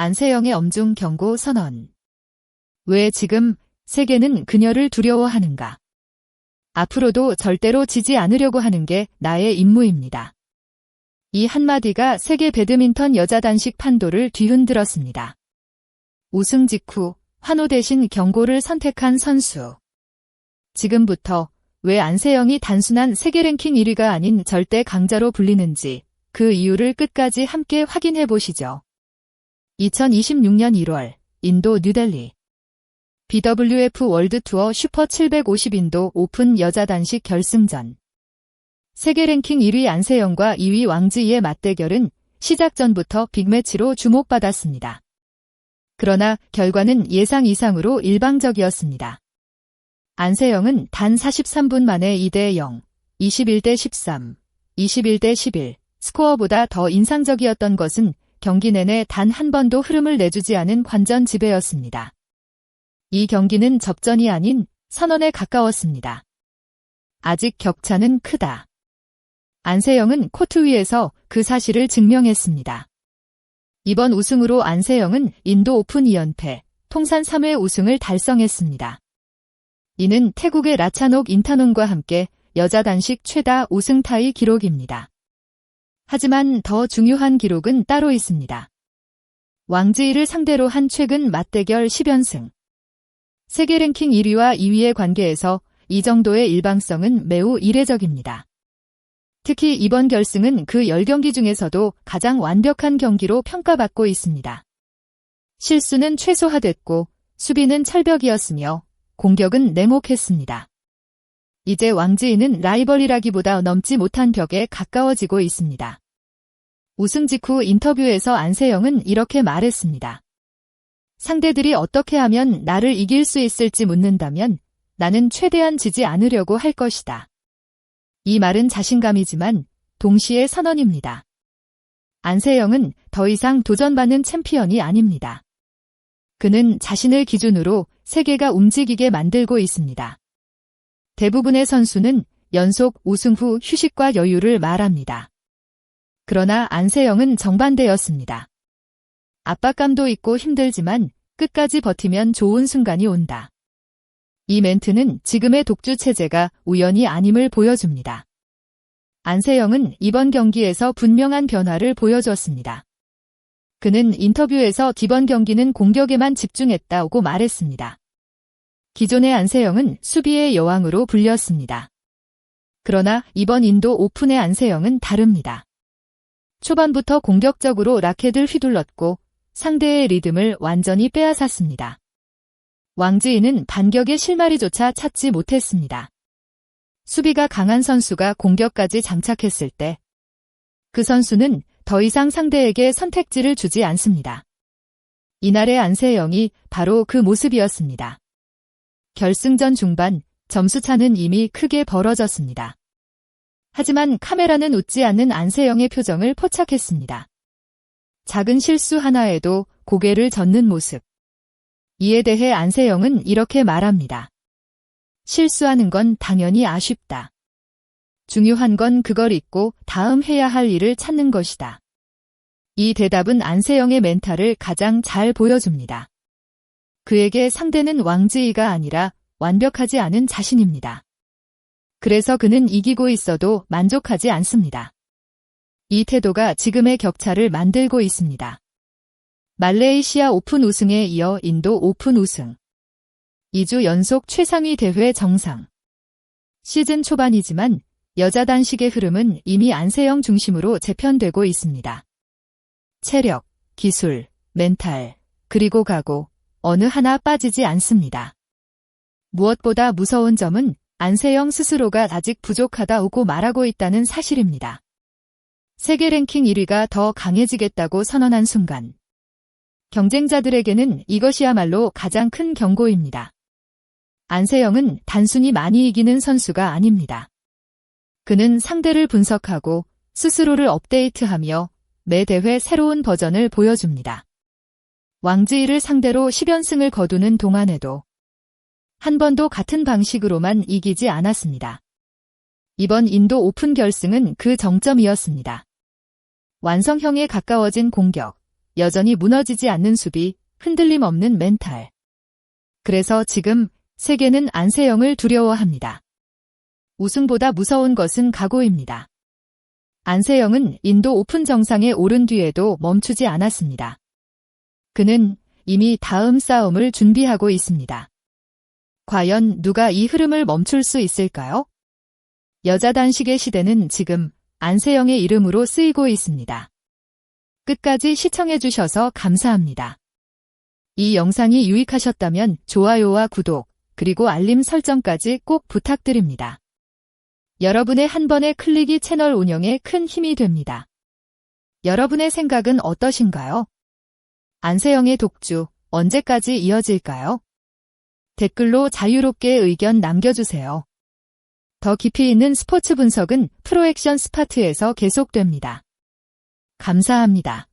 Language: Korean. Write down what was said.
안세영의 엄중 경고 선언. 왜 지금 세계는 그녀를 두려워하는가? 앞으로도 절대로 지지 않으려고 하는 게 나의 임무입니다. 이 한마디가 세계 배드민턴 여자 단식 판도를 뒤흔들었습니다. 우승 직후 환호 대신 경고를 선택한 선수. 지금부터 왜 안세영이 단순한 세계 랭킹 1위가 아닌 절대 강자로 불리는지 그 이유를 끝까지 함께 확인해 보시죠. 2026년 1월 인도 뉴델리 BWF 월드 투어 슈퍼 750 인도 오픈 여자 단식 결승전 세계 랭킹 1위 안세영과 2위 왕지희의 맞대결은 시작 전부터 빅매치로 주목받았습니다. 그러나 결과는 예상 이상으로 일방적이었습니다. 안세영은 단 43분 만에 2대 0, 21대 13, 21대 11 스코어보다 더 인상적이었던 것은 경기 내내 단 한 번도 흐름을 내주지 않은 관전 지배였습니다. 이 경기는 접전이 아닌 선언에 가까웠습니다. 아직 격차는 크다. 안세영은 코트 위에서 그 사실을 증명했습니다. 이번 우승으로 안세영은 인도 오픈 2연패, 통산 3회 우승을 달성했습니다. 이는 태국의 라차녹 인타논과 함께 여자 단식 최다 우승 타이 기록입니다. 하지만 더 중요한 기록은 따로 있습니다. 왕지희를 상대로 한 최근 맞대결 10연승. 세계 랭킹 1위와 2위의 관계에서 이 정도의 일방성은 매우 이례적입니다. 특히 이번 결승은 그 10경기 중에서도 가장 완벽한 경기로 평가받고 있습니다. 실수는 최소화됐고 수비는 철벽이었으며 공격은 냉혹했습니다. 이제 왕지희는 라이벌이라기보다 넘지 못한 벽에 가까워지고 있습니다. 우승 직후 인터뷰에서 안세영은 이렇게 말했습니다. 상대들이 어떻게 하면 나를 이길 수 있을지 묻는다면 나는 최대한 지지 않으려고 할 것이다. 이 말은 자신감이지만 동시에 선언입니다. 안세영은 더 이상 도전받는 챔피언이 아닙니다. 그는 자신을 기준으로 세계가 움직이게 만들고 있습니다. 대부분의 선수는 연속 우승 후 휴식과 여유를 말합니다. 그러나 안세영은 정반대였습니다. 압박감도 있고 힘들지만 끝까지 버티면 좋은 순간이 온다. 이 멘트는 지금의 독주 체제가 우연이 아님을 보여줍니다. 안세영은 이번 경기에서 분명한 변화를 보여줬습니다. 그는 인터뷰에서 이번 경기는 공격에만 집중했다고 말했습니다. 기존의 안세영은 수비의 여왕으로 불렸습니다. 그러나 이번 인도 오픈의 안세영은 다릅니다. 초반부터 공격적으로 라켓을 휘둘렀고 상대의 리듬을 완전히 빼앗았습니다. 왕지희는 반격의 실마리조차 찾지 못했습니다. 수비가 강한 선수가 공격까지 장착했을 때 그 선수는 더 이상 상대에게 선택지를 주지 않습니다. 이날의 안세영이 바로 그 모습이었습니다. 결승전 중반 점수차는 이미 크게 벌어졌습니다. 하지만 카메라는 웃지 않는 안세영의 표정을 포착했습니다. 작은 실수 하나에도 고개를 젓는 모습. 이에 대해 안세영은 이렇게 말합니다. 실수하는 건 당연히 아쉽다. 중요한 건 그걸 잊고 다음 해야 할 일을 찾는 것이다. 이 대답은 안세영의 멘탈을 가장 잘 보여줍니다. 그에게 상대는 왕지희가 아니라 완벽하지 않은 자신입니다. 그래서 그는 이기고 있어도 만족하지 않습니다. 이 태도가 지금의 격차를 만들고 있습니다. 말레이시아 오픈 우승에 이어 인도 오픈 우승. 2주 연속 최상위 대회 정상. 시즌 초반이지만 여자 단식의 흐름은 이미 안세영 중심으로 재편되고 있습니다. 체력, 기술, 멘탈, 그리고 각오, 어느 하나 빠지지 않습니다. 무엇보다 무서운 점은 안세영 스스로가 아직 부족하다고 말하고 있다는 사실입니다. 세계 랭킹 1위가 더 강해지겠다고 선언한 순간 경쟁자들에게는 이것이야말로 가장 큰 경고입니다. 안세영은 단순히 많이 이기는 선수가 아닙니다. 그는 상대를 분석하고 스스로를 업데이트하며 매 대회 새로운 버전을 보여줍니다. 왕지희를 상대로 10연승을 거두는 동안에도 한 번도 같은 방식으로만 이기지 않았습니다. 이번 인도 오픈 결승은 그 정점이었습니다. 완성형에 가까워진 공격, 여전히 무너지지 않는 수비, 흔들림 없는 멘탈. 그래서 지금 세계는 안세영을 두려워합니다. 우승보다 무서운 것은 각오입니다. 안세영은 인도 오픈 정상에 오른 뒤에도 멈추지 않았습니다. 그는 이미 다음 싸움을 준비하고 있습니다. 과연 누가 이 흐름을 멈출 수 있을까요? 여자 단식의 시대는 지금 안세영의 이름으로 쓰이고 있습니다. 끝까지 시청해주셔서 감사합니다. 이 영상이 유익하셨다면 좋아요와 구독, 그리고 알림 설정까지 꼭 부탁드립니다. 여러분의 한 번의 클릭이 채널 운영에 큰 힘이 됩니다. 여러분의 생각은 어떠신가요? 안세영의 독주, 언제까지 이어질까요? 댓글로 자유롭게 의견 남겨주세요. 더 깊이 있는 스포츠 분석은 프로액션 스파트에서 계속됩니다. 감사합니다.